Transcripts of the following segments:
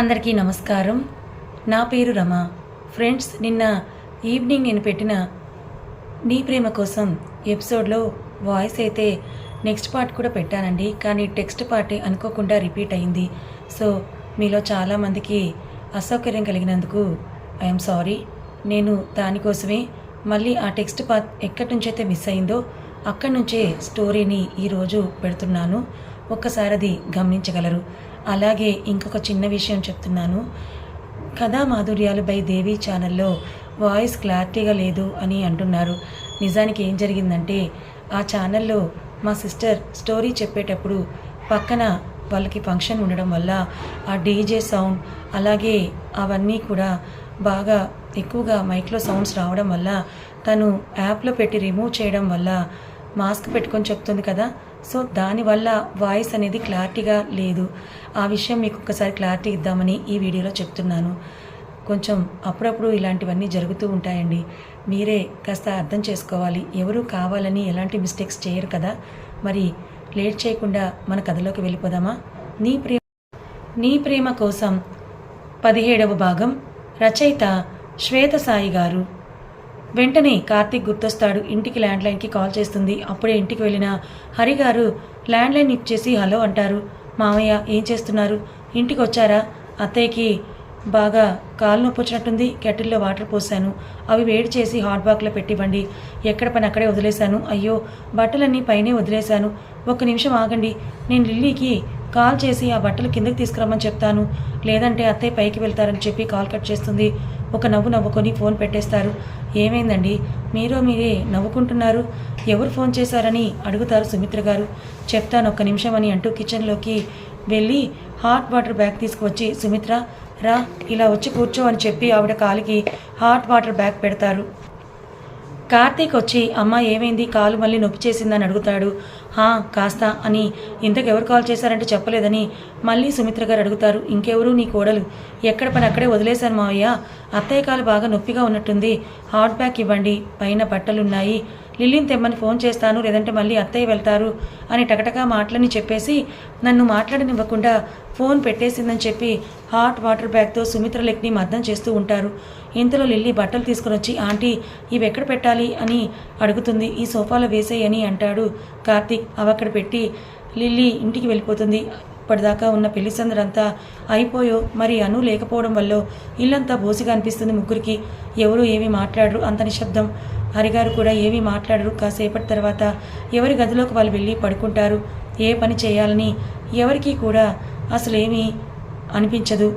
అందరికీ నమస్కారం. నా పేరు రమ. ఫ్రెండ్స్ నిన్న ఈవినింగ్ నేను పెట్టిన నీ ప్రేమ కోసం ఎపిసోడ్లో వాయిస్ అయితే నెక్స్ట్ పార్ట్ కూడా పెట్టానండి. కానీ టెక్స్ట్ పార్ట్ అనుకోకుండా రిపీట్ అయింది. సో మీలో చాలామందికి అసౌకర్యం కలిగినందుకు ఐఎమ్ సారీ నేను దానికోసమే మళ్ళీ ఆ టెక్స్ట్ పార్ట్ ఎక్కడి నుంచి అయితే మిస్ అయిందో అక్కడి నుంచే స్టోరీని ఈరోజు పెడుతున్నాను. ఒక్కసారి అది గమనించగలరు. అలాగే ఇంకొక చిన్న విషయం చెప్తున్నాను. కథా మాధుర్యాలు బై దేవి ఛానల్లో వాయిస్ క్లారిటీగా లేదు అని అంటున్నారు. నిజానికి ఏం జరిగిందంటే ఆ ఛానల్లో మా సిస్టర్ స్టోరీ చెప్పేటప్పుడు పక్కన వాళ్ళకి ఫంక్షన్ ఉండడం వల్ల ఆ డీజే సౌండ్ అలాగే అవన్నీ కూడా బాగా ఎక్కువగా మైక్లో సౌండ్స్ రావడం వల్ల తను యాప్లో పెట్టి రిమూవ్ చేయడం వల్ల మాస్క్ పెట్టుకొని చెప్తుంది కదా. సో దానివల్ల వాయిస్ అనేది క్లారిటీగా లేదు. ఆ విషయం మీకు ఒకసారి క్లారిటీ ఇద్దామని ఈ వీడియోలో చెప్తున్నాను. కొంచెం అప్పుడప్పుడు ఇలాంటివన్నీ జరుగుతూ ఉంటాయండి. మీరే కాస్త అర్థం చేసుకోవాలి. ఎవరు కావాలని ఎలాంటి మిస్టేక్స్ చేయరు కదా. మరి లేట్ చేయకుండా మన కథలోకి వెళ్ళిపోదామా? నీ ప్రేమ నీ ప్రేమ కోసం పదిహేడవ భాగం రచయిత శ్వేత సాయి గారు. వెంటనే కార్తీక్ గుర్తొస్తాడు. ఇంటికి ల్యాండ్లైన్కి కాల్ చేస్తుంది. అప్పుడే ఇంటికి వెళ్ళిన హరి గారు ల్యాండ్లైన్ ఇచ్చేసి హలో అంటారు. మామయ్య ఏం చేస్తున్నారు? ఇంటికి వచ్చారా అత్తయ్యకి బాగా కాలు నొప్పి వచ్చినట్టుంది కెటిల్లో వాటర్ పోసాను అవి వేడి చేసి హాట్ బాక్లో పెట్టివ్వండి. ఎక్కడ పని అక్కడే వదిలేశాను. అయ్యో బట్టలన్నీ పైనే వదిలేశాను. ఒక్క నిమిషం ఆగండి. నేను లిల్లీకి కాల్ చేసి ఆ బట్టలు కిందకి తీసుకురమ్మని చెప్తాను. లేదంటే అత్తయ్య పైకి వెళ్తారని చెప్పి కాల్ కట్ చేస్తుంది. ఒక నవ్వు నవ్వుకొని ఫోన్ పెట్టేస్తారు. ఏమైందండి? మీరో మీరే నవ్వుకుంటున్నారు. ఎవరు ఫోన్ చేశారని అడుగుతారు సుమిత్ర గారు. చెప్తాను ఒక్క నిమిషం అని అంటూ కిచెన్లోకి వెళ్ళి హాట్ వాటర్ బ్యాగ్ తీసుకువచ్చి సుమిత్ర రా ఇలా వచ్చి కూర్చో అని చెప్పి ఆవిడ కాలికి హాట్ వాటర్ బ్యాగ్ పెడతారు. కార్తీక్ వచ్చి అమ్మ ఏమైంది? కాలు మళ్ళీ నొప్పి చేసిందని అడుగుతాడు. హా కాస్త అని ఇంతకు ఎవరు కాల్ చేశారంటే చెప్పలేదని మళ్ళీ సుమిత్ర గారు అడుగుతారు ఇంకెవరు నీ కోడలు? ఎక్కడ పని అక్కడే వదిలేశాను మావయ్య. అత్తయ్య కాలు బాగా నొప్పిగా ఉన్నట్టుంది. హాట్ బ్యాగ్ ఇవ్వండి పైన బట్టలున్నాయి. లిల్లీని తెమ్మని ఫోన్ చేస్తాను లేదంటే మళ్ళీ అత్తయ్య వెళ్తారు అని టకటకా మాటలని చెప్పేసి నన్ను మాట్లాడనివ్వకుండా ఫోన్ పెట్టేసిందని చెప్పి హాట్ వాటర్ బ్యాగ్తో సుమిత్ర లెక్ని మద్దం చేస్తూ ఉంటారు. ఇంతలో లిల్లీ బట్టలు తీసుకుని వచ్చి ఆంటీ ఇవి ఎక్కడ పెట్టాలి? అని అడుగుతుంది. ఈ సోఫాలో వేసేయని అంటాడు కార్తీక్. అవి అక్కడ పెట్టి లిల్లీ ఇంటికి వెళ్ళిపోతుంది. ఇప్పటిదాకా ఉన్న పెళ్ళి సందడంతా అయిపోయో మరి అను లేకపోవడం వల్ల ఇల్లంతా బోసిగా అనిపిస్తుంది ముగ్గురికి. ఎవరు ఏమీ మాట్లాడరు అంత నిశ్శబ్దం. హరిగారు కూడా ఏమీ మాట్లాడరు. కాసేపటి తర్వాత ఎవరి గదిలోకి వాళ్ళు వెళ్ళి పడుకుంటారు. ఏ పని చేయాలని ఎవరికీ కూడా అసలేమీ అనిపించదు.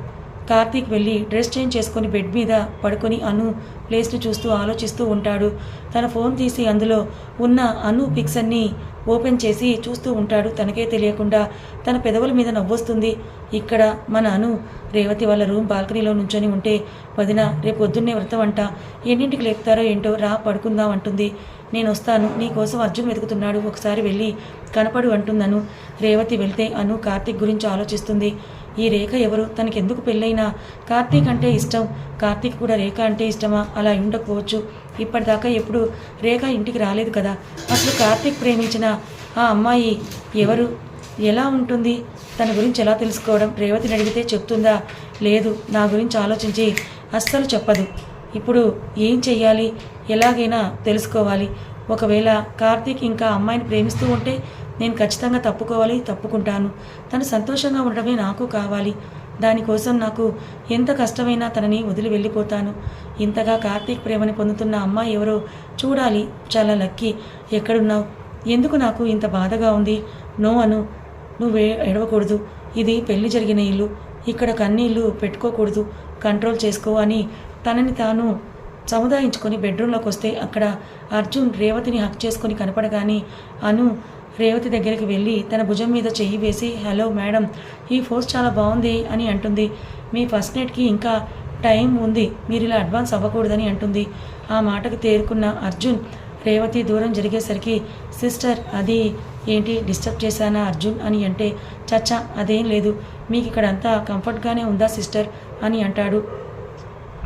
కార్తీక్ వెళ్ళి డ్రెస్ చేంజ్ చేసుకొని బెడ్ మీద పడుకొని అను ప్లేస్ని చూస్తూ ఆలోచిస్తూ ఉంటాడు. తన ఫోన్ తీసి అందులో ఉన్న అను పిక్స్ అన్నీ ఓపెన్ చేసి చూస్తూ ఉంటాడు. తనకే తెలియకుండా తన పెదవుల మీద నవ్వొస్తుంది. ఇక్కడ మన అను రేవతి వాళ్ళ రూమ్ బాల్కనీలో నుంచొని ఉంటే వదిన రేపు పొద్దున్నే వ్రతం అంట. ఎన్నింటికి లేపుతారో ఏంటో రా పడుకుందాం అంటుంది. నేను వస్తాను. నీ కోసం అర్జున్ వెతుకుతున్నాడు. ఒకసారి వెళ్ళి కనపడు అంటున్నాను రేవతి వెళ్తే అను కార్తిక్ గురించి ఆలోచిస్తుంది. ఈ రేఖ ఎవరు? తనకెందుకు పెళ్ళైనా? కార్తీక్ అంటే ఇష్టం. కార్తీక్ కూడా రేఖ అంటే ఇష్టమా? అలా ఉండకపోవచ్చు. ఇప్పటిదాకా ఎప్పుడు రేఖ ఇంటికి రాలేదు కదా. అసలు కార్తీక్ ప్రేమించిన ఆ అమ్మాయి ఎవరు? ఎలా ఉంటుంది? తన గురించి ఎలా తెలుసుకోవడం? రేవతిని అడిగితే చెప్తుందా? లేదు నా గురించి ఆలోచించి అస్సలు చెప్పదు. ఇప్పుడు ఏం చెయ్యాలి? ఎలాగైనా తెలుసుకోవాలి. ఒకవేళ కార్తీక్ ఇంకా అమ్మాయిని ప్రేమిస్తూ ఉంటే నేను ఖచ్చితంగా తప్పుకోవాలి తప్పుకుంటాను. తను సంతోషంగా ఉండడమే నాకు కావాలి. దానికోసం నాకు ఎంత కష్టమైనా తనని వదిలి వెళ్ళిపోతాను. ఇంతగా కార్తీక్ ప్రేమని పొందుతున్న అమ్మాయి ఎవరో చూడాలి. చాలా లక్కీ. ఎక్కడున్నావు? ఎందుకు నాకు ఇంత బాధగా ఉంది? నో అను. నువ్వు ఎడవకూడదు ఇది పెళ్ళి జరిగిన ఇల్లు. ఇక్కడ కన్నీళ్ళు పెట్టుకోకూడదు. కంట్రోల్ చేసుకో అని తనని తాను సముదాయించుకొని బెడ్రూమ్లోకి వస్తే అక్కడ అర్జున్ రేవతిని హక్ చేసుకొని కనపడగాని అను రేవతి దగ్గరికి వెళ్ళి తన భుజం మీద చెయ్యి వేసి హలో మేడం ఈ ఫోర్స్ చాలా బాగుంది అని అంటుంది. మీ ఫస్ట్ నైట్కి ఇంకా టైం ఉంది మీరు ఇలా అడ్వాన్స్ అవ్వకూడదని అంటుంది. ఆ మాటకు తేరుకున్న అర్జున్ రేవతి దూరం జరిగేసరికి సిస్టర్ అది ఏంటి డిస్టర్బ్ చేశానా అర్జున్ అని అంటే చచ్చా అదేం లేదు మీకు ఇక్కడ అంతా కంఫర్ట్గానే ఉందా సిస్టర్ అని అంటాడు.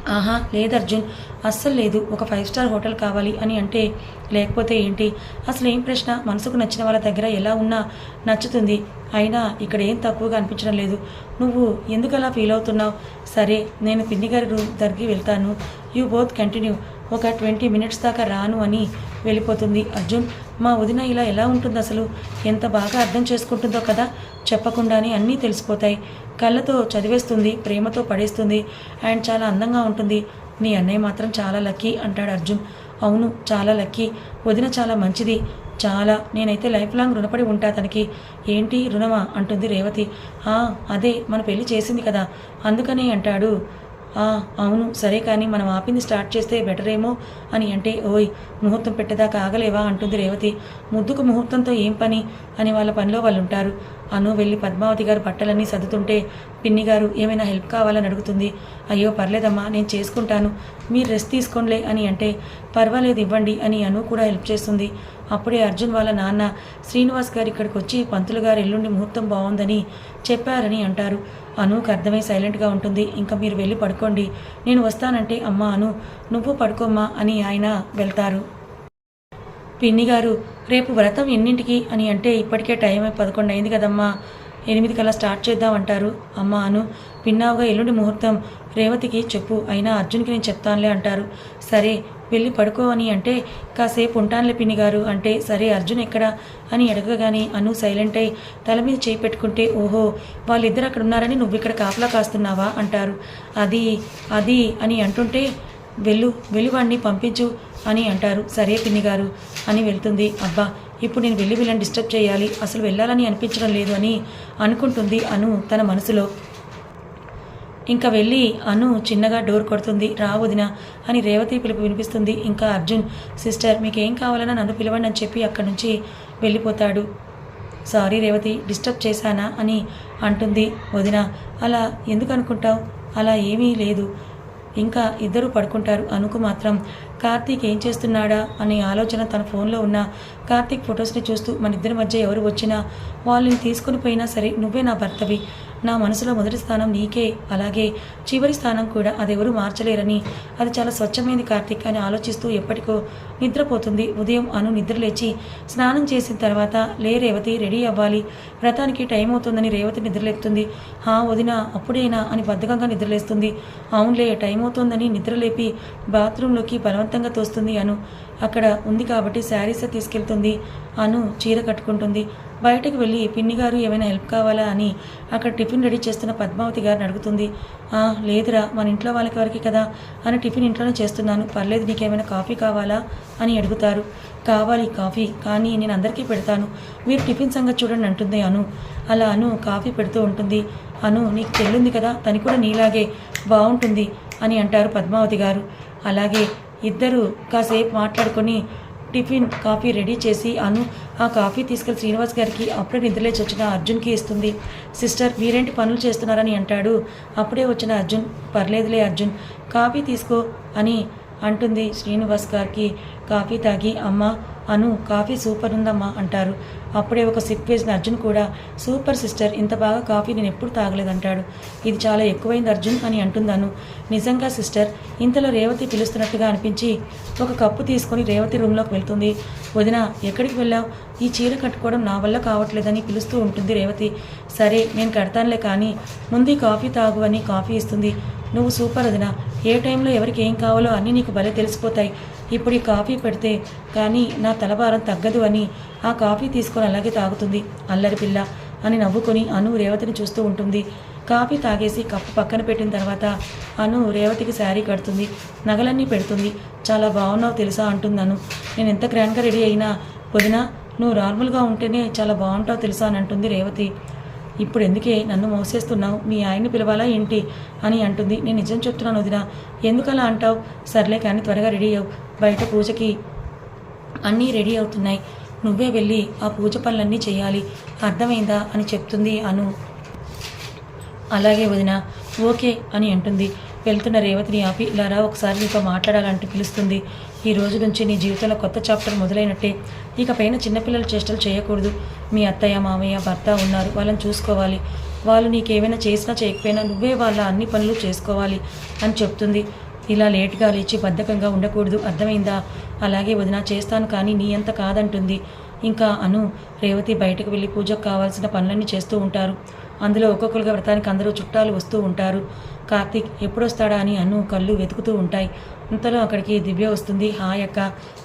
ఆహా లేదు అర్జున్. అస్సలు లేదు. ఒక ఫైవ్ స్టార్ హోటల్ కావాలి అని అంటే లేకపోతే ఏంటి? అసలు ఏం ప్రశ్న? మనసుకు నచ్చిన వాళ్ళ దగ్గర ఎలా ఉన్నా నచ్చుతుంది. అయినా ఇక్కడ ఏం తక్కువగా అనిపించడం లేదు. నువ్వు ఎందుకు అలా ఫీల్ అవుతున్నావు? సరే నేను పిన్ని గారి రూమ్ దగ్గరికి వెళ్తాను. You both continue. ఒక ట్వంటీ మినిట్స్ దాకా రాను అని వెళ్ళిపోతుంది అర్జున్. మా వదిన ఇలా ఎలా ఉంటుంది అసలు? ఎంత బాగా అర్థం చేసుకుంటుందో కదా? చెప్పకుండానే అన్నీ తెలిసిపోతాయి. కళ్ళతో చదివేస్తుంది ప్రేమతో పడేస్తుంది అండ్ చాలా అందంగా ఉంటుంది. నీ అన్నయ్య మాత్రం చాలా లక్కీ అంటాడు అర్జున్. అవును చాలా లక్కీ. వదిన చాలా మంచిది. చాలా. నేనైతే లైఫ్ లాంగ్ రుణపడి ఉంటా తనకి. ఏంటి రుణమా? అంటుంది రేవతి. "ఆ, అదే మన పెళ్ళి చేసింది కదా. అందుకనే అంటాడు. "ఆ, అవును సరే కానీ మనం ఆపింది స్టార్ట్ చేస్తే బెటర్ ఏమో అని అంటే ఓయ్ ముహూర్తం పెట్టేదాకా ఆగలేవా? అంటుంది రేవతి. ముద్దుకు ముహూర్తంతో ఏం పని? అని వాళ్ళ పనిలో వాళ్ళు ఉంటారు అను వెళ్ళి పద్మావతి గారు బట్టలన్నీ సర్దుతుంటే పిన్ని గారు ఏమైనా హెల్ప్ కావాలని అడుగుతుంది. అయ్యో పర్లేదమ్మా నేను చేసుకుంటాను. మీరు రెస్ట్ తీసుకోండిలే అని అంటే పర్వాలేదు ఇవ్వండి అని అను కూడా హెల్ప్ చేస్తుంది. అప్పుడే అర్జున్ వాళ్ళ నాన్న శ్రీనివాస్ గారు ఇక్కడికి వచ్చి పంతులు గారు ఎల్లుండి ముహూర్తం బాగుందని చెప్పారని అంటారు. అనుకు అర్థమై సైలెంట్గా ఉంటుంది. ఇంకా మీరు వెళ్ళి పడుకోండి. నేను వస్తానంటే అమ్మా అను నువ్వు పడుకోమ్మా అని ఆయన వెళ్తారు. పిన్ని గారు రేపు వ్రతం ఎన్నింటికి? అని అంటే ఇప్పటికే టైం పదకొండు అయింది కదమ్మా. ఎనిమిది కల్లా స్టార్ట్ చేద్దామంటారు. అమ్మ అను. పిన్నావుగా ఎల్లుండి ముహూర్తం. రేవతికి చెప్పు. అయినా అర్జున్కి నేను చెప్తానులే అంటారు. సరే వెళ్ళి పడుకో అని అంటే కాసేపు ఉంటానులే పిన్ని గారు అంటే సరే అర్జున్ ఎక్కడా? అని అడగగానే అను సైలెంట్ అయి తల మీద చేయి పెట్టుకుంటే ఓహో వాళ్ళిద్దరు అక్కడ ఉన్నారని నువ్వు ఇక్కడ కాపలా కాస్తున్నావా? అంటారు. అది అది అని అంటుంటే వెళ్ళు వెళ్ళి వాడిని పంపించు అని అంటారు. సరే పిన్ని గారు అని వెళ్తుంది. అబ్బా ఇప్పుడు నేను వెళ్ళి వీళ్ళని డిస్టర్బ్ చేయాలి. అసలు వెళ్ళాలని అనిపించడం లేదు అని అనుకుంటుంది అను తన మనసులో. ఇంకా వెళ్ళి అను చిన్నగా డోర్ కొడుతుంది. రావదిన అని రేవతి పిలుపు వినిపిస్తుంది. ఇంకా అర్జున్ సిస్టర్ మీకు ఏం కావాలన్నా నన్ను పిలవండి అని చెప్పి అక్కడి నుంచి వెళ్ళిపోతాడు. సారీ రేవతి డిస్టర్బ్ చేశానా అని అంటుంది వదిన. అలా ఎందుకు అనుకుంటావు? అలా ఏమీ లేదు. ఇంకా ఇద్దరు పడుకుంటారు. అనుకు మాత్రం కార్తీక్ ఏం చేస్తున్నాడా అనే ఆలోచన తన ఫోన్లో ఉన్న కార్తీక్ ఫొటోస్ని చూస్తూ మన ఇద్దరి మధ్య ఎవరు వచ్చినా వాళ్ళని తీసుకొని పోయినా సరే నువ్వే నా భర్తవి. నా మనసులో మొదటి స్థానం నీకే అలాగే చివరి స్థానం కూడా అదెవరూ మార్చలేరని. అది చాలా స్వచ్ఛమైంది కార్తీక్ అని ఆలోచిస్తూ ఎప్పటికో నిద్రపోతుంది. ఉదయం అను నిద్రలేచి స్నానం చేసిన తర్వాత లే రేవతి రెడీ అవ్వాలి. వ్రతానికి టైం అవుతుందని రేవతి నిద్రలేపుతుంది హా వదిన అప్పుడేనా అని బద్ధకంగా నిద్రలేస్తుంది అవునులే టైం అవుతుందని నిద్రలేపి బాత్రూంలోకి బలవంతంగా తోస్తుంది అను. అక్కడ ఉంది కాబట్టి శారీస్ తీసుకెళ్తుంది అను చీర కట్టుకుంటుంది. బయటకు వెళ్ళి పిన్ని గారు ఏమైనా హెల్ప్ కావాలా? అని అక్కడ టిఫిన్ రెడీ చేస్తున్న పద్మావతి గారిని అడుగుతుంది. "ఆ, లేదురా మన ఇంట్లో వాళ్ళకి వరకు కదా అని టిఫిన్ ఇంట్లోనే చేస్తున్నాను. పర్లేదు నీకేమైనా కాఫీ కావాలా? అని అడుగుతారు. కావాలి కాఫీ కానీ నేను అందరికీ పెడతాను. మీరు టిఫిన్ సంగతి చూడండి అంటుంది అను. అలా అను కాఫీ పెడుతూ ఉంటుంది. అను నీకు చెల్లుంది కదా తను కూడా నీలాగే బాగుంటుంది అని అంటారు పద్మావతి గారు. అలాగే ఇద్దరు కాసేపు మాట్లాడుకొని టిఫిన్ కాఫీ రెడీ చేసి అను ఆ కాఫీ తీసుకెళ్ళి శ్రీనివాస్ గారికి. అప్పుడే నిద్రలేచి వచ్చిన అర్జున్కి ఇస్తుంది. సిస్టర్ మీరేంటి పనులు చేస్తున్నారని అంటాడు. అప్పుడే వచ్చిన అర్జున్ పర్లేదులే అర్జున్ కాఫీ తీసుకో అని అంటుంది శ్రీనివాస్ గారికి. కాఫీ తాగి అమ్మ అను కాఫీ సూపర్ ఉందమ్మా అంటారు. అప్పుడే ఒక సిప్ వేసిన అర్జున్ కూడా సూపర్ సిస్టర్ ఇంత బాగా కాఫీ నేను ఎప్పుడు తాగలేదంటాడు. ఇది చాలా ఎక్కువైంది అర్జున్ అని అంటుందాను నిజంగా సిస్టర్ ఇంతలో రేవతి పిలుస్తున్నట్టుగా అనిపించి ఒక కప్పు తీసుకొని రేవతి రూమ్లోకి వెళ్తుంది. వదిన ఎక్కడికి వెళ్ళావు? ఈ చీర కట్టుకోవడం నా వల్ల కావట్లేదని పిలుస్తూ ఉంటుంది రేవతి. సరే నేను కడతానులే కానీ ముందు కాఫీ తాగు అని కాఫీ ఇస్తుంది. నువ్వు సూపర్ వదిన. ఏ టైంలో ఎవరికి ఏం కావాలో అన్నీ నీకు భలే తెలిసిపోతాయి. ఇప్పుడు ఈ కాఫీ పెడితే కానీ నా తలభారం తగ్గదు అని ఆ కాఫీ తీసుకొని అలాగే తాగుతుంది. అల్లరి పిల్ల అని నవ్వుకొని అను రేవతిని చూస్తూ ఉంటుంది. కాఫీ తాగేసి కప్పు పక్కన పెట్టిన తర్వాత అను రేవతికి శారీ కడుతుంది. నగలన్నీ పెడుతుంది. చాలా బాగున్నావు తెలుసా అంటున్నాను నేను ఎంత గ్రాండ్గా రెడీ అయినా వదిన నువ్వు నార్మల్గా ఉంటేనే చాలా బాగుంటావు తెలుసా అని అంటుంది రేవతి. ఇప్పుడు ఎందుకే నన్ను మోసేస్తున్నావు? మీ ఆయన్ని పిలవాలా ఏంటి? అని అంటుంది. నేను నిజం చెప్తున్నాను వదిన. ఎందుకలా అంటావు? సర్లే కానీ త్వరగా రెడీ అవ్వు బయట పూజకి అన్నీ రెడీ అవుతున్నాయి. నువ్వే వెళ్ళి ఆ పూజ పనులన్నీ చేయాలి. అర్థమైందా? అని చెప్తుంది అను. అలాగే వదిన. ఓకే అని అంటుంది. వెళ్తున్న రేవతిని ఆపి లారా ఒకసారి నీతో మాట్లాడాలంటూ పిలుస్తుంది. ఈ రోజు నుంచి నీ జీవితంలో కొత్త చాప్టర్ మొదలైనట్టే. ఇక పైన చిన్నపిల్లల చేష్టలు చేయకూడదు. మీ అత్తయ్య మామయ్య భర్త ఉన్నారు. వాళ్ళని చూసుకోవాలి. వాళ్ళు నీకేమైనా చేసినా చేయకపోయినా నువ్వే వాళ్ళ అన్ని పనులు చేసుకోవాలి అని చెప్తుంది. ఇలా లేట్గా లేచి బద్ధకంగా ఉండకూడదు. అర్థమైందా? అలాగే వదిన చేస్తాను కానీ నీ అంత కాదంటుంది. ఇంకా అను రేవతి బయటకు వెళ్ళి పూజకు కావాల్సిన పనులన్నీ చేస్తూ ఉంటారు. అందులో ఒక్కొక్కరుగా వ్రతానికి అందరూ చుట్టాలు వస్తూ ఉంటారు. కార్తీక్ ఎప్పుడొస్తాడా అని అను కళ్ళు వెతుకుతూ ఉంటాయి. ఇంతలో అక్కడికి దివ్య వస్తుంది. హాయక్క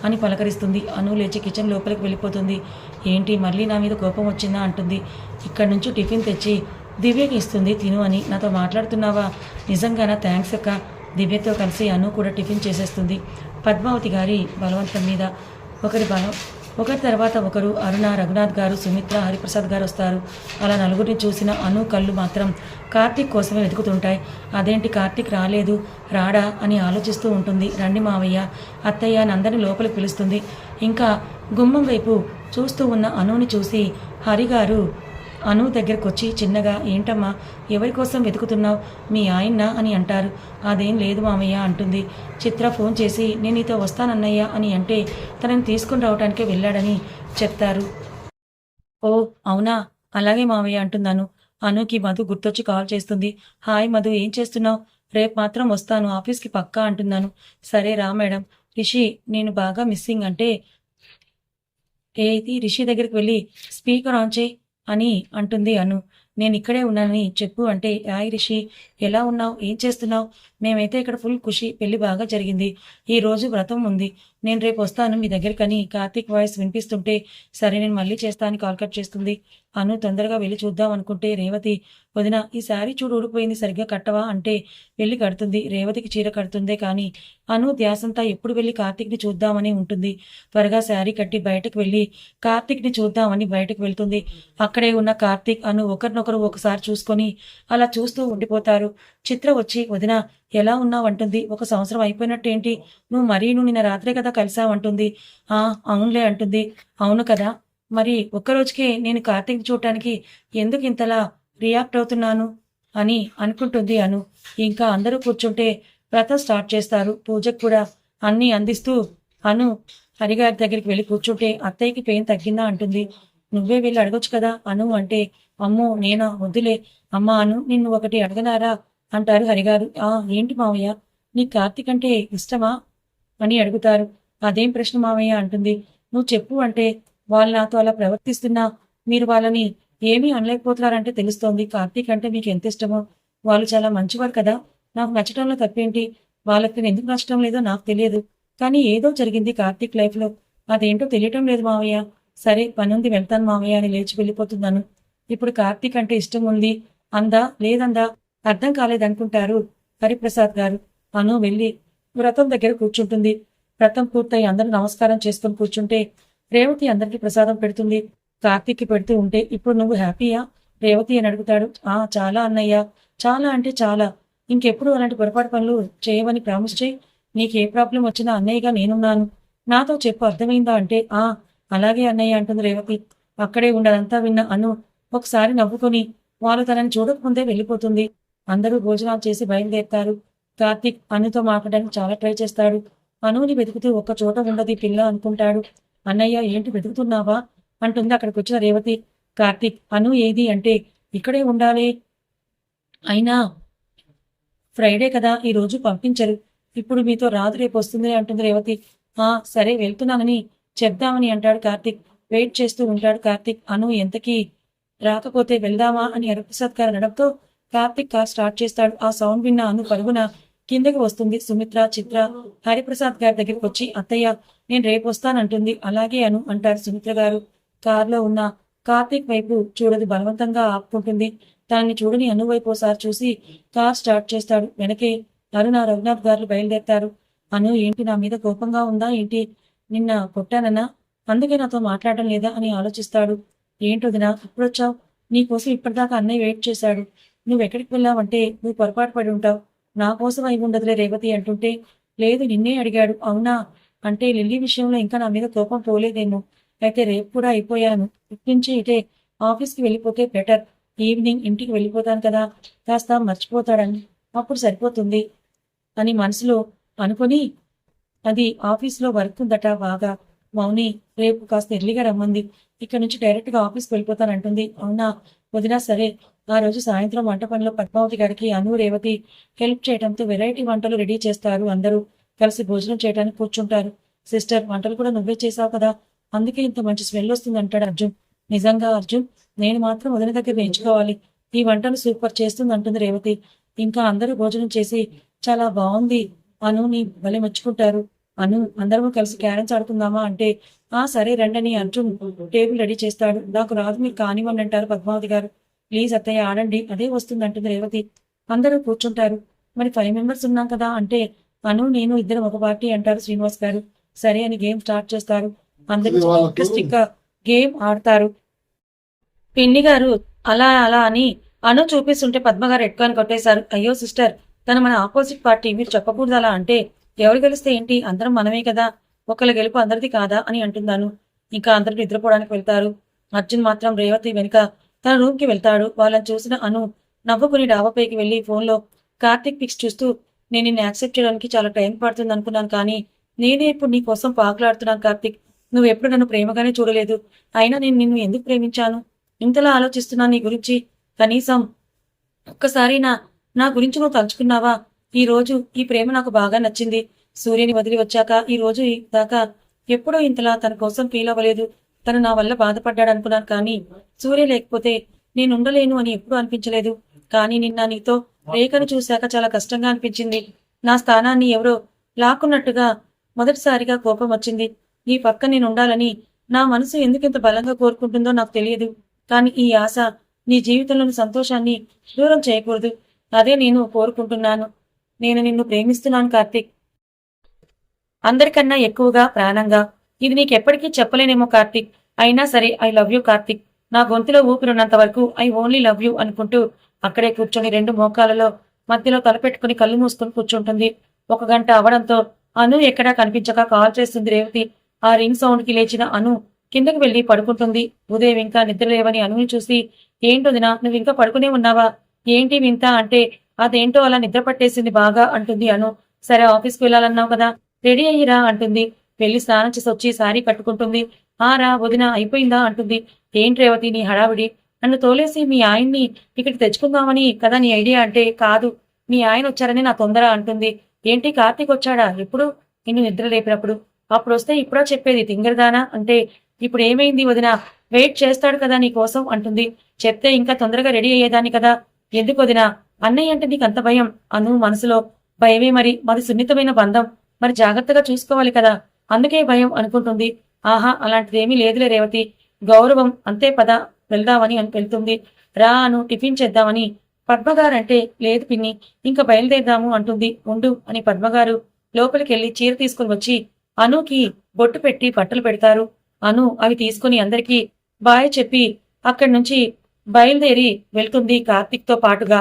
అని పలకరిస్తుంది. అను లేచి కిచెన్ లోపలికి వెళ్ళిపోతుంది. ఏంటి మళ్ళీ నా మీద కోపం వచ్చిందా? అంటుంది. ఇక్కడి నుంచి టిఫిన్ తెచ్చి దివ్యకి ఇస్తుంది. తిను అని. నాతో మాట్లాడుతున్నావా? నిజంగానా? థ్యాంక్స్ అక్క. దివ్యతో కలిసి అను కూడా టిఫిన్ చేసేస్తుంది. పద్మావతి గారి బలవంతం మీద ఒకరి బలం ఒకరి తర్వాత ఒకరు అరుణ రఘునాథ్ గారు సుమిత్ర హరిప్రసాద్ గారు వస్తారు. అలా నలుగురిని చూసిన అను కళ్ళు మాత్రం కార్తీక్ కోసమే వెతుకుతుంటాయి. అదేంటి కార్తీక్ రాలేదు రాడా అని ఆలోచిస్తూ ఉంటుంది. రండి మావయ్య అత్తయ్య నందని లోపలికి పిలుస్తుంది. ఇంకా గుమ్మం వైపు చూస్తూ ఉన్న అనుని చూసి హరిగారు అను దగ్గరకు వచ్చి చిన్నగా ఏంటమ్మా ఎవరి కోసం వెతుకుతున్నావు? మీ ఆయన్న? అని అంటారు. అదేం లేదు మామయ్య అంటుంది. చిత్ర ఫోన్ చేసి నేను నీతో వస్తానన్నయ్య అని అంటే తనని తీసుకుని రావడానికే వెళ్ళాడని చెప్తారు. ఓ అవునా? అలాగే మామయ్య అంటున్నాను. అనుకి మధు గుర్తొచ్చి కాల్ చేస్తుంది. హాయ్ మధు ఏం చేస్తున్నావు? రేపు మాత్రం వస్తాను ఆఫీస్కి పక్కా అంటున్నాను. సరే రా మేడం. రిషి నేను బాగా మిస్సింగ్ అంటే ఏది? రిషి దగ్గరికి వెళ్ళి స్పీకర్ ఆన్ చేయి. అని అంటుంది అను. నేను ఇక్కడే ఉన్నానని చెప్పు అంటే హాయ్ రిషి ఎలా ఉన్నావు? ఏం చేస్తున్నావు? మేమైతే ఇక్కడ ఫుల్ ఖుషి పెళ్ళి బాగా జరిగింది. ఈ రోజు వ్రతం ఉంది. నేను రేపు వస్తాను మీ దగ్గరికని. కార్తీక్ వాయిస్ వినిపిస్తుంటే సరే నేను మళ్ళీ చేస్తాను కాల్ కట్ చేస్తుంది. అను తొందరగా వెళ్ళి చూద్దాం అనుకుంటే రేవతి వదిన ఈ శారీ చూడు ఊడిపోయింది సరిగ్గా కట్టవా అంటే వెళ్ళి కడుతుంది రేవతికి చీర కడుతుందే కానీ అను ధ్యాసంతా ఎప్పుడు వెళ్ళి కార్తీక్ని చూద్దామని ఉంటుంది. త్వరగా శారీ కట్టి బయటకు వెళ్ళి కార్తీక్ని చూద్దామని బయటకు వెళ్తుంది. అక్కడే ఉన్న కార్తీక్ అను ఒకరినొకరు ఒకసారి చూసుకొని అలా చూస్తూ ఉండిపోతారు. చిత్ర వచ్చి వదిన ఎలా ఉన్నావు అంటుంది ఒక సంవత్సరం అయిపోయినట్టేంటి? నువ్వు మరీ నువ్వు నిన్న రాత్రే కదా కలిసావంటుంది. ఆ అవునులే అంటుంది. అవును కదా. మరి ఒక్కరోజుకే నేను కార్తీక్ చూడటానికి ఎందుకు ఇంతలా రియాక్ట్ అవుతున్నాను? అని అనుకుంటుంది అను. ఇంకా అందరూ కూర్చుంటే వ్రతం స్టార్ట్ చేస్తారు. పూజకు కూడా అన్నీ అందిస్తూ అను హరిగారి దగ్గరికి వెళ్ళి కూర్చుంటే అత్తయ్యకి పెయిన్ తగ్గిందా? అంటుంది. నువ్వే వెళ్ళి అడగొచ్చు కదా అను అంటే అమ్మో నేనా? వద్దులే. అమ్మా అను నిన్ను ఒకటి అడగనారా? అంటారు హరిగారు. ఆ ఏంటి మావయ్య? నీ కార్తీక్ అంటే ఇష్టమా? అని అడుగుతారు. అదేం ప్రశ్న మావయ్య అంటుంది. నువ్వు చెప్పు అంటే వాళ్ళు నాతో అలా ప్రవర్తిస్తున్నా మీరు వాళ్ళని ఏమీ అనలేకపోతున్నారంటే తెలుస్తోంది. కార్తీక్ అంటే మీకు ఎంత ఇష్టమో? వాళ్ళు చాలా మంచివారు కదా. నాకు నచ్చడంలో తప్పేంటి? వాళ్ళకి నేను ఎందుకు నచ్చడం లేదో నాకు తెలియదు. కానీ ఏదో జరిగింది కార్తీక్ లైఫ్లో. అదేంటో తెలియటం లేదు మావయ్య. సరే పనుంది వెళ్తాను మావయ్య అని లేచి వెళ్ళిపోతున్నాను. ఇప్పుడు కార్తీక్ అంటే ఇష్టం ఉంది అందా? లేదందా? అర్థం కాలేదనుకుంటారు. హరిప్రసాద్ గారు అను వెళ్ళి వ్రతం దగ్గర కూర్చుంటుంది. వ్రతం పూర్తయి అందరూ నమస్కారం చేసుకుని కూర్చుంటే రేవతి అందరికీ ప్రసాదం పెడుతుంది. కార్తీక్కి పెడుతూ ఉంటే ఇప్పుడు నువ్వు హ్యాపీయా? రేవతి అని అడుగుతాడు. ఆ చాలా అన్నయ్య. చాలా అంటే చాలా. ఇంకెప్పుడు అలాంటి పొరపాటు పనులు చేయవని ప్రామిస్ చేయి. నీకు ఏ ప్రాబ్లం వచ్చినా అన్నయ్యగా నేనున్నాను. నాతో చెప్పు అర్థమైందా? అంటే ఆ అలాగే అన్నయ్య అంటుంది రేవతి. అక్కడే ఉండదంతా విన్న అను. ఒకసారి నవ్వుకొని వాళ్ళు తనని చూడకముందే వెళ్ళిపోతుంది. అందరూ భోజనాలు చేసి బయలుదేరుతారు. కార్తీక్ అనుతో మాట్లాడడానికి చాలా ట్రై చేస్తాడు. అనుని వెతుకుతూ ఒక్క చోట ఉండదు పిల్ల అనుకుంటాడు. అన్నయ్య ఏంటి వెతుకుతున్నావా? అంటుంది అక్కడికి వచ్చిన రేవతి. కార్తీక్ అను ఏది అంటే ఇక్కడే ఉండాలి. అయినా ఫ్రైడే కదా ఈ రోజు పంపించరు. ఇప్పుడు మీతో రాదు రేపు వస్తుంది అంటుంది రేవతి. ఆ సరే వెళ్తున్నానని చెప్దామని అంటాడు కార్తీక్. వెయిట్ చేస్తూ ఉంటాడు కార్తీక్. అను ఎంతకీ? రాకపోతే వెళ్దామా? అని హరిప్రసాద్ గారు అనడంతో కార్తీక్ కార్ స్టార్ట్ చేస్తాడు. ఆ సౌండ్ విన్న అను పరుగున కిందకి వస్తుంది. సుమిత్ర చిత్ర హరిప్రసాద్ గారి దగ్గరికి వచ్చి అత్తయ్య నేను రేపు వస్తానంటుంది. అలాగే అను అంటారు సుమిత్ర గారు. కారులో ఉన్న కార్తీక్ వైపు చూడదు. బలవంతంగా ఆపుకుంటుంది. దాన్ని చూడని అను వైపు ఒకసారి చూసి కార్ స్టార్ట్ చేస్తాడు. వెనకే అరుణ రఘునాథ్ గారు బయలుదేరతారు. అను ఏంటి? నా మీద కోపంగా ఉందా? ఏంటి? నిన్న కొట్టానన్నా? అందుకే నాతో మాట్లాడడం లేదా? అని ఆలోచిస్తాడు. ఏంటొదినా ఇప్పుడొచ్చావు? నీకోసం ఇప్పటిదాకా అన్నయ్య వెయిట్ చేశాడు. నువ్వు ఎక్కడికి వెళ్ళావంటే నువ్వు పొరపాటు పడి ఉంటావు. నా కోసం అయి ఉండదులే రేవతి అంటుంటే. లేదు నిన్నే అడిగాడు. అవునా? అంటే లిల్లీ విషయంలో ఇంకా నా మీద కోపం పోలేదేమో. అయితే రేపు కూడా అయిపోయాను. ఇట్నుంచి ఇటే ఆఫీస్కి వెళ్ళిపోతే బెటర్. ఈవినింగ్ ఇంటికి వెళ్ళిపోతాను కదా. కాస్త మర్చిపోతాడని. అప్పుడు సరిపోతుంది అని మనసులో అనుకొని అది ఆఫీస్లో వర్క్ ఉందట బాగా. మౌని రేపు కాస్త ఎర్లీగా రమ్మంది. ఇక్కడ నుంచి డైరెక్ట్గా ఆఫీస్కి ఆఫీస్కి వెళ్ళిపోతానంటుంది. అవునా? వదినా సరే. ఆ రోజు సాయంత్రం వంట పనిలో పద్మావతి గారికి అను రేవతి హెల్ప్ చేయడంతో వెరైటీ వంటలు రెడీ చేస్తారు. అందరూ కలిసి భోజనం చేయడానికి కూర్చుంటారు. సిస్టర్ వంటలు కూడా నువ్వే చేసావు కదా? అందుకే ఇంత మంచి స్మెల్ వస్తుంది అంటాడు అర్జున్. నిజంగా అర్జున్ నేను మాత్రం వదిన దగ్గర నేర్చుకోవాలి. ఈ వంటను సూపర్ చేస్తుంది అంటుంది రేవతి. ఇంకా అందరూ భోజనం చేసి చాలా బాగుంది. అను నీ భలే మెచ్చుకుంటారు. అను అందరము కలిసి క్యారెన్స్ ఆడుకుందామా? అంటే ఆ సరే రండని అర్జున్ టేబుల్ రెడీ చేస్తాడు. నాకు రాదు మీరు కానివ్వండి అంటారు పద్మావతి గారు. ప్లీజ్ అత్తయ్య ఆడండి. అదే వస్తుంది అంటుంది రేవతి. అందరూ కూర్చుంటారు. మరి ఫైవ్ మెంబర్స్ ఉన్నాం కదా అంటే అను నేను ఇద్దరం ఒక పార్టీ అంటారు శ్రీనివాస్ గారు. సరే అని గేమ్ స్టార్ట్ చేస్తారు. అందరూ ఇంట్రెస్టింగ్గా గేమ్ ఆడతారు. పిన్ని గారు అలా అలా అని అను చూపిస్తుంటే పద్మగారు ఎట్టుకొని కొట్టేశారు. అయ్యో సిస్టర్ తను మన ఆపోజిట్ పార్టీ మీరు చెప్పకూడదు అలా అంటే ఎవరు గెలిస్తే ఏంటి? అందరం మనమే కదా. ఒకళ్ళ గెలుపు అందరిది కాదా అని అంటున్నాను ఇంకా అందరూ నిద్రపోవడానికి వెళ్తారు. అర్జున్ మాత్రం రేవతి వెనుక తన రూమ్కి వెళ్తాడు. వాళ్ళని చూసిన అను నవ్వుకుని డాబాపైకి వెళ్ళి ఫోన్లో కార్తిక్ పిక్స్ చూస్తూ నేను నిన్ను యాక్సెప్ట్ చేయడానికి చాలా టైం పడుతుంది అనుకున్నాను కానీ నేనే ఇప్పుడు నీ కోసం పాకులాడుతున్నాను కార్తిక్. నువ్వు ఎప్పుడు నన్ను ప్రేమగానే చూడలేదు. అయినా నేను నిన్ను ఎందుకు ప్రేమించాను? ఇంతలా ఆలోచిస్తున్నాను నీ గురించి. కనీసం ఒక్కసారి నా నా గురించి నువ్వు తలుచుకున్నావా? ఈ రోజు ఈ ప్రేమ నాకు బాగా నచ్చింది. సూర్యని వదిలి వచ్చాక ఈ రోజు దాకా ఎప్పుడూ ఇంతలా తన కోసం ఫీల్ అవ్వలేదు. తను నా వల్ల బాధపడ్డాడు అనుకున్నాను కానీ సూర్య లేకపోతే నేను ఉండలేను అని ఎప్పుడూ అనిపించలేదు. కానీ నిన్న నీతో రేఖను చూశాక చాలా కష్టంగా అనిపించింది. నా స్థానాన్ని ఎవరో లాక్కున్నట్టుగా మొదటిసారిగా కోపం వచ్చింది. నీ పక్క నేను ఉండాలని నా మనసు ఎందుకు బలంగా కోరుకుంటుందో నాకు తెలియదు. కానీ ఈ ఆశ నీ జీవితంలోని సంతోషాన్ని దూరం చేయకూడదు. అదే నేను కోరుకుంటున్నాను. నేను నిన్ను ప్రేమిస్తున్నాను కార్తీక్. అందరికన్నా ఎక్కువగా ప్రాణంగా ఇది నీకెప్పటికీ చెప్పలేనేమో కార్తీక్. అయినా సరే ఐ లవ్ యూ కార్తిక్. నా గొంతులో ఊపిరున్నంత వరకు ఐ ఓన్లీ లవ్ యూ అనుకుంటూ అక్కడే కూర్చొని రెండు మోకాలలో మధ్యలో తలపెట్టుకుని కళ్ళు మూసుకొని కూర్చుంటుంది. ఒక గంట అవడంతో అను ఎక్కడా కనిపించక కాల్ చేస్తుంది రేవతి. ఆ రింగ్ సౌండ్కి లేచిన అను కిందకి వెళ్ళి పడుకుంటుంది. ఉదయం ఇంకా నిద్రలేవని అనుని చూసి ఏంటొదినా నువ్వు ఇంకా పడుకునే ఉన్నావా? ఏంటి వింత అంటే అదేంటో అలా నిద్ర పట్టేసింది బాగా అంటుంది అను. సరే ఆఫీస్కి వెళ్ళాలన్నావు కదా. రెడీ అయ్యిరా అంటుంది. వెళ్ళి స్నానం చేసి వచ్చి సారీ కట్టుకుంటుంది. ఆ రా వదిన అయిపోయిందా? అంటుంది. ఏంటి రేవతి నీ హడావిడి. నన్ను తోలేసి మీ ఆయన్ని ఇక్కడికి తెచ్చుకుందామని కదా నీ ఐడియా అంటే కాదు. మీ ఆయన వచ్చారని నా తొందర అంటుంది. ఏంటి కార్తీక్ వచ్చాడా? ఎప్పుడు? నిన్ను నిద్ర లేపినప్పుడు. అప్పుడు వస్తే ఇప్పుడా చెప్పేది తింగరదానా? అంటే ఇప్పుడు ఏమైంది వదిన? వెయిట్ చేస్తాడు కదా నీ కోసం అంటుంది. చెప్తే ఇంకా తొందరగా రెడీ అయ్యేదాన్ని కదా. ఎందుకు వదినా? అన్నయ్య అంటే నీకు అంత భయం? అను మనసులో. భయమే మరి. మరి సున్నితమైన బంధం. మరి జాగ్రత్తగా చూసుకోవాలి కదా. అందుకే భయం అనుకుంటుంది. ఆహా అలాంటిదేమీ లేదులే రేవతి. గౌరవం అంతే పద వెళ్దామని అని వెళ్తుంది. రా అను టిఫిన్ చేద్దామని. పద్మగారంటే లేదు పిన్ని ఇంకా బయలుదేరదాము అంటుంది. ఉండు అని పద్మగారు లోపలికి వెళ్ళి చీర తీసుకుని వచ్చి అనుకి బొట్టు పెట్టి బట్టలు పెడతారు. అను అవి తీసుకుని అందరికీ బాయ్ చెప్పి అక్కడి నుంచి బయలుదేరి వెళ్తుంది కార్తిక్తో పాటుగా.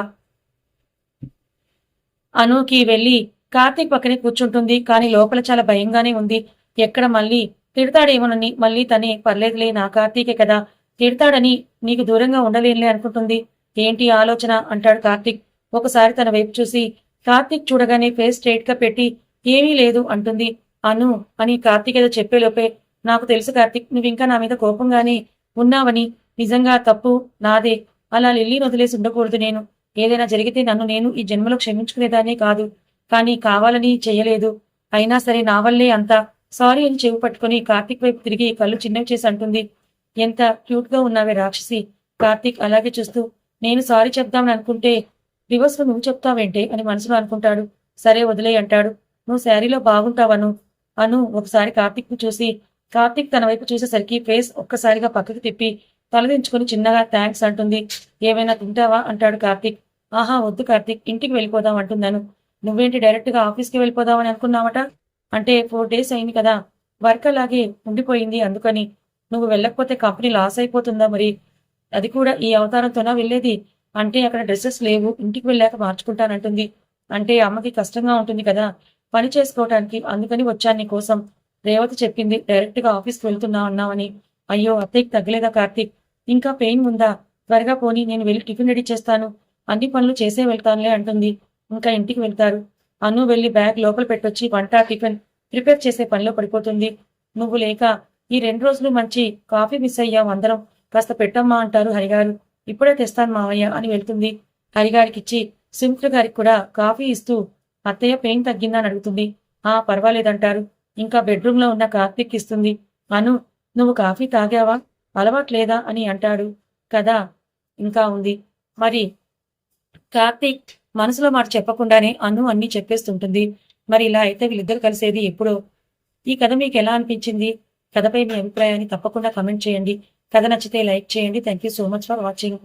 అనుకి వెళ్ళి కార్తీక్ పక్కనే కూర్చుంటుంది. కానీ లోపల చాలా భయంగానే ఉంది. ఎక్కడ మళ్ళీ తిడతాడేమోనని మళ్ళీ తనే పర్లేదులే నా కార్తీకే కదా. తిడతాడని నీకు దూరంగా ఉండలేనులే అనుకుంటుంది. ఏంటి ఆలోచన? అంటాడు కార్తీక్. ఒకసారి తన వైపు చూసి కార్తీక్ చూడగానే ఫేస్ స్ట్రైట్గా పెట్టి ఏమీ లేదు అంటుంది. అను అని కార్తీక్ ఏదో చెప్పేలోపే నాకు తెలుసు కార్తీక్ నువ్వు ఇంకా నా మీద కోపంగానే ఉన్నావని. నిజంగా తప్పు నాదే. అలా లిల్లీని వదిలేసి ఉండకూడదు నేను. ఏదైనా జరిగితే నన్ను నేను ఈ జన్మలో క్షమించుకునేదానే కాదు. కానీ కావాలని చేయలేదు. అయినా సరే నా వల్లే అంతా. సారీ అని చెవి పట్టుకుని కార్తీక్ వైపు తిరిగి కళ్ళు చిన్నవి చేసి అంటుంది. ఎంత క్యూట్గా ఉన్నావే రాక్షసి. కార్తీక్ అలాగే చూస్తూ నేను సారీ చెప్దామని అనుకుంటే రివర్స్లో నువ్వు చెప్తావేంటే? అని మనసులో అనుకుంటాడు. సరే వదిలే అంటాడు. నువ్వు శారీలో బాగుంటావను అను. ఒకసారి కార్తీక్ను చూసి. కార్తీక్ తన వైపు చూసేసరికి ఫేస్ ఒక్కసారిగా పక్కకి తిప్పి తలదించుకుని చిన్నగా థ్యాంక్స్ అంటుంది. ఏమైనా తింటావా? అంటాడు కార్తీక్. ఆహా వద్దు కార్తీక్ ఇంటికి వెళ్ళిపోదాం అంటున్నాను నువ్వేంటి డైరెక్ట్గా ఆఫీస్కి వెళ్ళిపోదామని అనుకున్నావట? అంటే ఫోర్ డేస్ అయింది కదా. వర్క్ అలాగే ఉండిపోయింది. అందుకని నువ్వు వెళ్ళకపోతే కంపెనీ లాస్ అయిపోతుందా మరి? అది కూడా ఈ అవతారంతోనా వెళ్ళేది? అంటే అక్కడ డ్రెస్సెస్ లేవు. ఇంటికి వెళ్ళాక మార్చుకుంటానంటుంది. అంటే అమ్మకి కష్టంగా ఉంటుంది కదా. పని చేసుకోవటానికి అందుకని వచ్చాను నీ కోసం. రేవతి చెప్పింది. డైరెక్ట్గా ఆఫీస్కి వెళ్తున్నా అన్నావని. అయ్యో అత్తయ్యకి తగ్గలేదా కార్తీక్? ఇంకా పెయిన్ ఉందా? త్వరగా పోని నేను వెళ్ళి టిఫిన్ రెడీ చేస్తాను. అన్ని పనులు చేసే వెళ్తానులే అంటుంది. ఇంకా ఇంటికి వెళ్తారు. అను వెళ్ళి బ్యాగ్ లోపల పెట్టొచ్చి వంట టిఫిన్ ప్రిపేర్ చేసే పనిలో పడిపోతుంది. నువ్వు లేక ఈ రెండు రోజులు మంచి కాఫీ మిస్ అయ్యాం అందరం. కాస్త పెట్టమ్మా అంటారు హరిగారు. ఇప్పుడే తెస్తాను మావయ్య అని వెళ్తుంది. హరిగారికిచ్చి సింపుల్ గారికి కూడా కాఫీ ఇస్తూ అత్తయ్య పెయిన్ తగ్గిందా అని అడుగుతుంది. ఆ పర్వాలేదంటారు. ఇంకా బెడ్రూమ్లో ఉన్న కార్తీక్ ఇస్తుంది. అను నువ్వు కాఫీ తాగావా? అలవాటు లేదా? అని అంటాడు. కదా ఇంకా ఉంది. మరి కార్తీక్ మనసులో మాట చెప్పకుండానే అను అన్ని చెప్పేస్తుంటుంది. మరి ఇలా అయితే వీళ్ళిద్దరు కలిసేది ఎప్పుడో? ఈ కథ మీకు ఎలా అనిపించింది? కథపై మీ అభిప్రాయాన్ని తప్పకుండా కమెంట్ చేయండి. కథ నచ్చితే లైక్ చేయండి. Thank you so much for watching